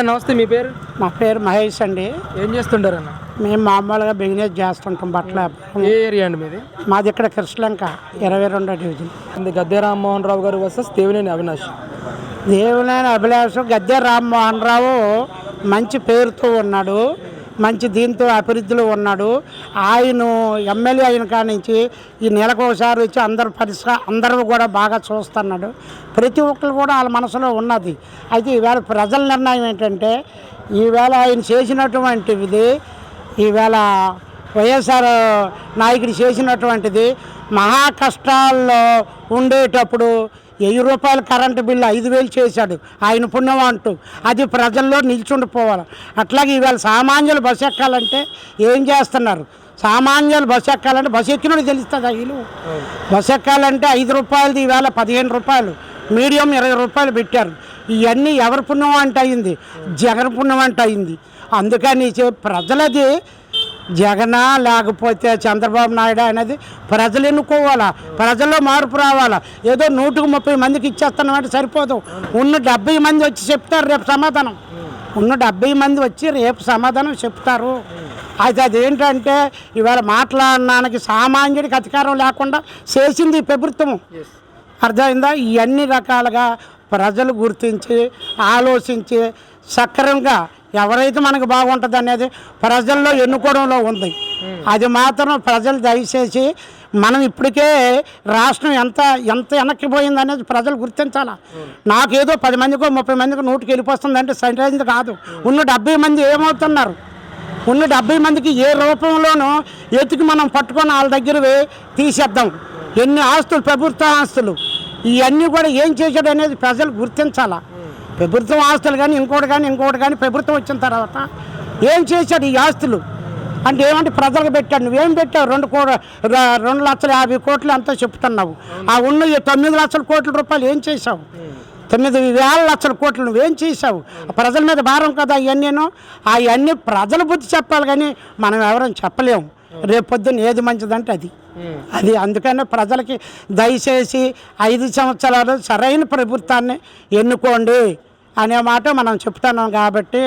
నమస్తే మీ పేరు? మా పేరు మహేష్ అండి. ఏం చేస్తుంటారన్న? మేము మామూలుగా బిజినెస్ చేస్తుంటాం బట్టల వ్యాపారం. ఏ ఏరియా అండి మీది? మాది ఇక్కడ కృష్ణలంక ఇరవై రెండో డివిజన్. ఇది గద్దె రామ్మోహన్ రావు గారు వర్సెస్ దేవినేని అవినాష్. దేవులైన అభిలాషం గద్దె రామ్మోహన్ రావు మంచి పేరుతో ఉన్నాడు. మంచి దీంతో అభివృద్ధిలో ఉన్నాడు. ఆయన ఎమ్మెల్యే అయిన కాడ నుంచి ఈ నెలకు ఒకసారి వచ్చి అందరు పరిశ్ర అందరూ కూడా బాగా చూస్తున్నాడు. ప్రతి ఒక్కరు కూడా వాళ్ళ మనసులో ఉన్నది. అయితే ఈవేళ ప్రజల నిర్ణయం ఏంటంటే ఈవేళ ఆయన చేసినటువంటిది ఈవేళ వైఎస్ఆర్ నాయకుడు చేసినటువంటిది మహా కష్టాల్లో ఉండేటప్పుడు వెయ్యి రూపాయల కరెంటు బిల్లు ఐదు వేలు చేశాడు. ఆయన పుణ్యం అంటూ అది ప్రజల్లో నిల్చుండిపోవాలి. అట్లాగే ఈవేళ సామాన్యులు బస్సు ఎక్కాలంటే ఏం చేస్తున్నారు? సామాన్యులు బస్సు ఎక్కాలంటే బస్సు ఎక్కినోడు తెలుస్తుంది ఆ బస్సు ఎక్కాలంటే ఐదు రూపాయలది ఈవేళ పదిహేను రూపాయలు మీడియం ఇరవై రూపాయలు పెట్టారు. ఇవన్నీ ఎవరి పుణ్యం అంటే అయింది? జగన్ పుణ్యం అంటే అయింది. అందుకని ప్రజలది జగనా లేకపోతే చంద్రబాబు నాయుడు అనేది ప్రజలు ఎన్నుకోవాలా? ప్రజల్లో మార్పు రావాలా? ఏదో నూటికి ముప్పై మందికి ఇచ్చేస్తున్నామంటే సరిపోదు. ఉన్న డెబ్బై మంది వచ్చి చెప్తారు రేపు సమాధానం. ఉన్న డెబ్బై మంది వచ్చి రేపు సమాధానం చెప్తారు. అయితే అదేంటంటే ఇవాళ మాట్లాడడానికి సామాన్యుడికి అధికారం లేకుండా చేసింది ఈ ప్రభుత్వం అర్థమైందా? ఇవన్నీ రకాలుగా ప్రజలు గుర్తించి ఆలోచించి సక్రమంగా ఎవరైతే మనకు బాగుంటుంది అనేది ప్రజల్లో ఎన్నుకోవడంలో ఉంది. అది మాత్రం ప్రజలు దయచేసి మనం ఇప్పటికే రాష్ట్రం ఎంత ఎంత వెనక్కిపోయింది అనేది ప్రజలు గుర్తించాలా? నాకేదో పది మందికో ముప్పై మందికో నూటికి వెళ్ళిపోతుంది అంటే సరైనది కాదు. ఉన్న డెబ్బై మంది ఏమవుతున్నారు? ఉన్న డెబ్బై మందికి ఏ రూపంలోనూ ఎతికి మనం పట్టుకొని వాళ్ళ దగ్గర తీసేద్దాం. ఎన్ని ఆస్తులు ప్రభుత్వ ఆస్తులు ఇవన్నీ కూడా ఏం చేశాడు అనేది ప్రజలు గుర్తించాలా? ప్రభుత్వం ఆస్తులు కానీ ఇంకోటి కానీ ఇంకోటి కానీ ప్రభుత్వం వచ్చిన తర్వాత ఏం చేశాడు ఈ ఆస్తులు? అంటే ఏమంటే ప్రజలకు పెట్టాడు. నువ్వేం పెట్టావు? రెండు కో రెండు లక్షల యాభై కోట్లు అంతా చెప్తున్నావు. ఆ ఉన్న తొమ్మిది లక్షల కోట్ల రూపాయలు ఏం చేశావు? తొమ్మిది వేల లక్షల కోట్లు నువ్వేం చేసావు ప్రజల మీద భారం కదా ఇవన్నీను అవన్నీ ప్రజల బుద్ధి చెప్పాలి కానీ మనం ఎవరైనా చెప్పలేము. రేపు పొద్దున్న ఏది మంచిదంటే అది. అది అందుకనే ప్రజలకి దయచేసి ఐదు సంవత్సరాలు సరైన ప్రభుత్వాన్ని ఎన్నుకోండి. అనే మాట మనం చెప్తున్నాం కాబట్టి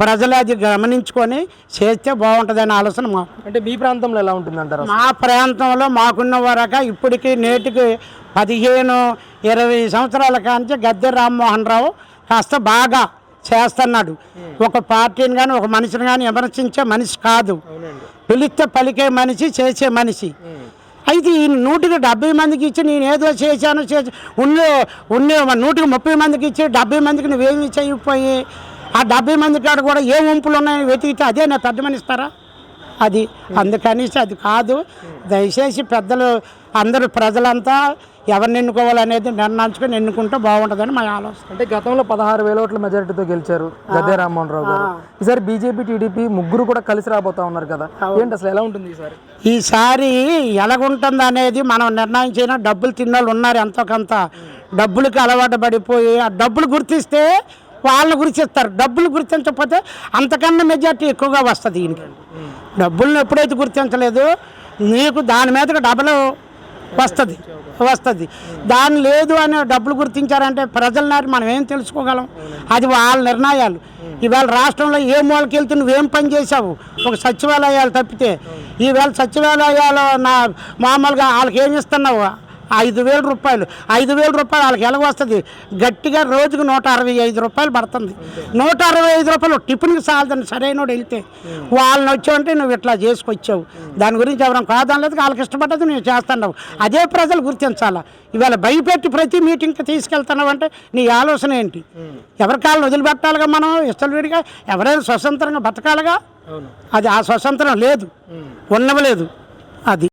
ప్రజలు అది గమనించుకొని చేస్తే బాగుంటుందనే ఆలోచన మాకు. అంటే మీ ప్రాంతంలో ఎలా ఉంటుంది అంటారు మా ప్రాంతంలో మాకున్న వరక ఇప్పటికి నేటికి పదిహేను ఇరవై సంవత్సరాల కాంచి గద్దె రామ్మోహన్ రావు కాస్త బాగా చేస్తున్నాడు. ఒక పార్టీని కానీ ఒక మనిషిని కానీ విమర్శించే మనిషి కాదు. పిలిస్తే పలికే మనిషి చేసే మనిషి. అయితే ఈ నూటికి డెబ్బై మందికి ఇచ్చి నేను ఏదో చేశాను చేసి ఉండే ఉండే నూటికి ముప్పై మందికి ఇచ్చి డెబ్బై మందికి నువ్వేమి చేయకపోయి ఆ డెబ్బై మంది కాడ కూడా ఏ వంపులు ఉన్నాయని వెతికితే అదే నా పెద్ద ఇస్తారా అది అందుకనేసి అది కాదు. దయచేసి పెద్దలు అందరూ ప్రజలంతా ఎవరిని ఎన్నుకోవాలనేది నిర్ణయించుకొని ఎన్నుకుంటే బాగుంటుందని మా ఆలోచన. అంటే గతంలో పదహారు వేల ఓట్ల మెజారిటీతో గెలిచారు గద్దె రామ్మోహన్ రావు గారు ఈసారి బీజేపీ టీడీపీ ముగ్గురు కూడా కలిసి రాబోతా ఉన్నారు కదా. ఏంటి అసలు ఎలా ఉంటుంది ఈసారి? ఈసారి ఎలాగుంటుంది అనేది మనం నిర్ణయించిన? డబ్బులు తిన్నోళ్ళు ఉన్నారు ఎంతో కొంత. డబ్బులకి అలవాటు పడిపోయి ఆ డబ్బులు గుర్తిస్తే వాళ్ళని గుర్తిస్తారు. డబ్బులు గుర్తించకపోతే అంతకన్నా మెజార్టీ ఎక్కువగా వస్తుంది ఈయనకి. డబ్బులను ఎప్పుడైతే గుర్తించలేదు నీకు దాని మీదకి డబ్బులు వస్తుంది వస్తుంది. దాని లేదు అని డబ్బులు గుర్తించారంటే ప్రజల నాటి మనం ఏం తెలుసుకోగలం? అది వాళ్ళ నిర్ణయాలు. ఇవాళ రాష్ట్రంలో ఏ మూలకి వెళ్తే నువ్వేం పని చేసావు ఒక సచివాలయాలు తప్పితే. ఈవేళ సచివాలయాలు నా మామూలుగా వాళ్ళకి ఏమి ఇస్తున్నావు? ఐదు వేల రూపాయలు. ఐదు వేల రూపాయలు వాళ్ళకి ఎలాగ వస్తుంది? గట్టిగా రోజుకు నూట అరవై ఐదు రూపాయలు పడుతుంది. నూట అరవై ఐదు రూపాయలు టిఫిన్కి సాలదని సరైనోడు వెళ్తే. వాళ్ళని వచ్చావంటే నువ్వు ఇట్లా చేసుకొచ్చావు. దాని గురించి ఎవరైనా కాదనలేదు వాళ్ళకి ఇష్టపడ్డది నువ్వు చేస్తున్నావు అదే ప్రజలు గుర్తించాలా? ఇవాళ భయపెట్టి ప్రతి మీటింగ్కి తీసుకెళ్తున్నావు అంటే నీ ఆలోచన ఏంటి? ఎవరి కాళ్ళని వదిలిపెట్టాలిగా మనం? ఇష్టలుడిగా? ఎవరైనా స్వతంత్రంగా బతకాలిగా? అది ఆ స్వతంత్రం లేదు. ఉండవలేదు అది